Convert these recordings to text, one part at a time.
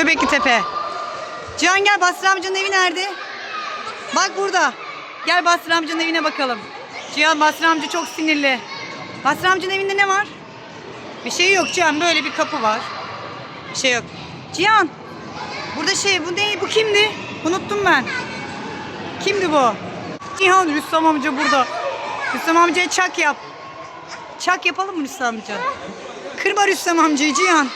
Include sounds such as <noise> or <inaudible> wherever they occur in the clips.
Göbekli Tepe. Cihan gel Basri amcanın evi nerede? Bak burada. Gel Basri amcanın evine bakalım. Cihan Basri amca çok sinirli. Basri amcanın evinde ne var? Bir şey yok Cihan. Böyle bir kapı var. Bir şey yok. Cihan. Burada şey bu ne? Bu kimdi? Unuttum ben. Kimdi bu? Cihan Rüstem amca burada. Rüstem amcaya çak yap. Çak yapalım mı Rüstem amca? Kırma Rüstem amcayı Cihan.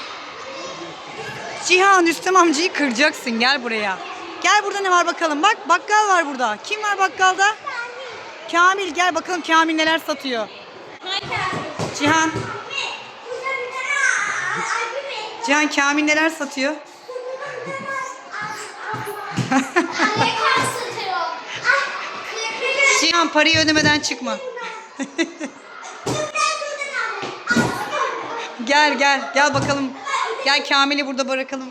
Cihan Rüstem amcayı kıracaksın. Gel buraya. Gel burada ne var bakalım. Bak bakkal var burada. Kim var bakkalda? Kamil gel bakalım Kamil neler satıyor. Cihan. Cihan Kamil neler satıyor? <laughs> Cihan parayı ödemeden çıkma. <laughs> Gel gel gel bakalım. Gel Kamil'i burada bırakalım.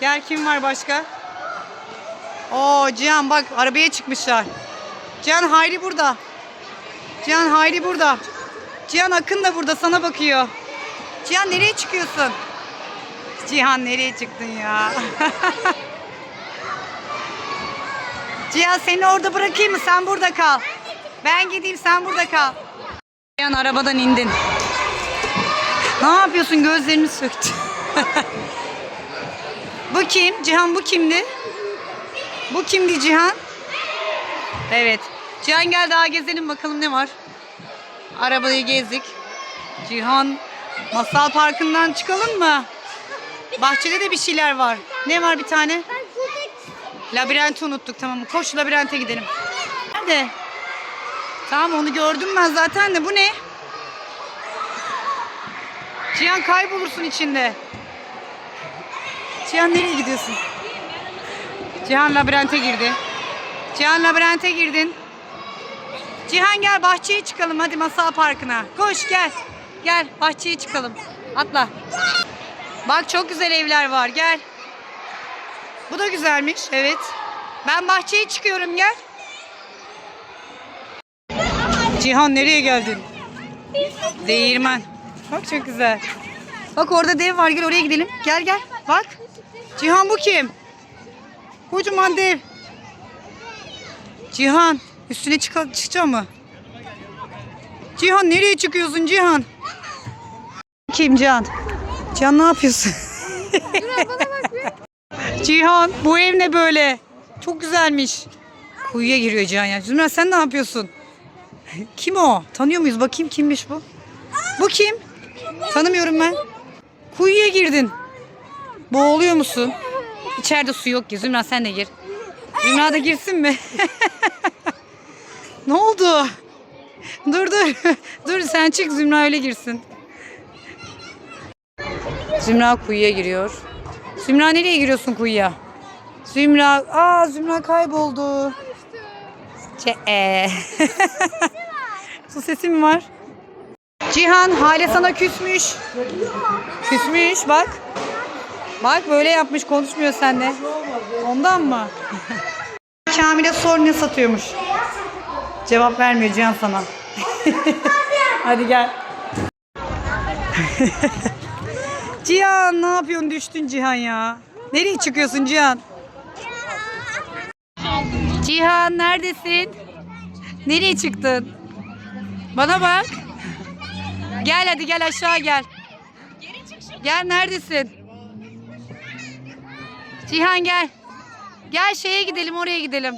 Gel kim var başka? Oo Cihan bak arabaya çıkmışlar. Cihan Hayri burada. Cihan Hayri burada. Cihan Akın da burada sana bakıyor. Cihan nereye çıkıyorsun? Cihan nereye çıktın ya? <laughs> Cihan seni orada bırakayım mı? Sen burada kal. Ben gideyim sen burada kal. Cihan arabadan indin. Ne yapıyorsun? Gözlerini söktü. Bu kim? Cihan bu kimdi? Bu kimdi Cihan? Evet. Cihan gel daha gezelim bakalım ne var. Arabayı gezdik. Cihan Masal Parkı'ndan çıkalım mı? Bahçede de bir şeyler var. Ne var bir tane? Labirenti unuttuk tamam mı? Koş labirente gidelim. Nerede? Tamam onu gördüm ben zaten de bu ne? Cihan kaybolursun içinde. Cihan nereye gidiyorsun? Cihan labirente girdi. Cihan labirente girdin. Cihan gel bahçeye çıkalım hadi masal parkına. Koş gel. Gel bahçeye çıkalım. Atla. Bak çok güzel evler var gel. Bu da güzelmiş evet. Ben bahçeye çıkıyorum gel. Cihan nereye geldin? Değirmen. Bak çok güzel. Bak orada dev var gel oraya gidelim. Gel gel bak. Cihan bu kim? Kocaman dev. Cihan üstüne çık çıkacak mı? Cihan nereye çıkıyorsun Cihan? Kim Cihan? Cihan ne yapıyorsun? <laughs> Cihan bu ev ne böyle? Çok güzelmiş. Kuyuya giriyor Cihan ya. Zümra sen ne yapıyorsun? Kim o? Tanıyor muyuz? Bakayım kimmiş bu? Bu kim? Tanımıyorum ben. Kuyuya girdin. Boğuluyor musun? İçeride su yok ki. Zümra sen de gir. Zümra da girsin mi? <laughs> ne oldu? Dur dur. <laughs> dur sen çık Zümra öyle girsin. Zümra kuyuya giriyor. Zümra nereye giriyorsun kuyuya? Zümra, aa Zümra kayboldu. Ce e. <laughs> Su sesi mi var? Cihan Hale sana küsmüş. Küsmüş bak. Bak böyle yapmış konuşmuyor seninle. Ondan mı? <laughs> Kamil'e sor ne satıyormuş. Cevap vermiyor Cihan sana. <laughs> Hadi gel. <laughs> Cihan ne yapıyorsun düştün Cihan ya. Nereye çıkıyorsun Cihan? Cihan neredesin? Nereye çıktın? Bana bak. Gel hadi gel aşağı gel. Gel neredesin? Cihan gel. Gel şeye gidelim oraya gidelim.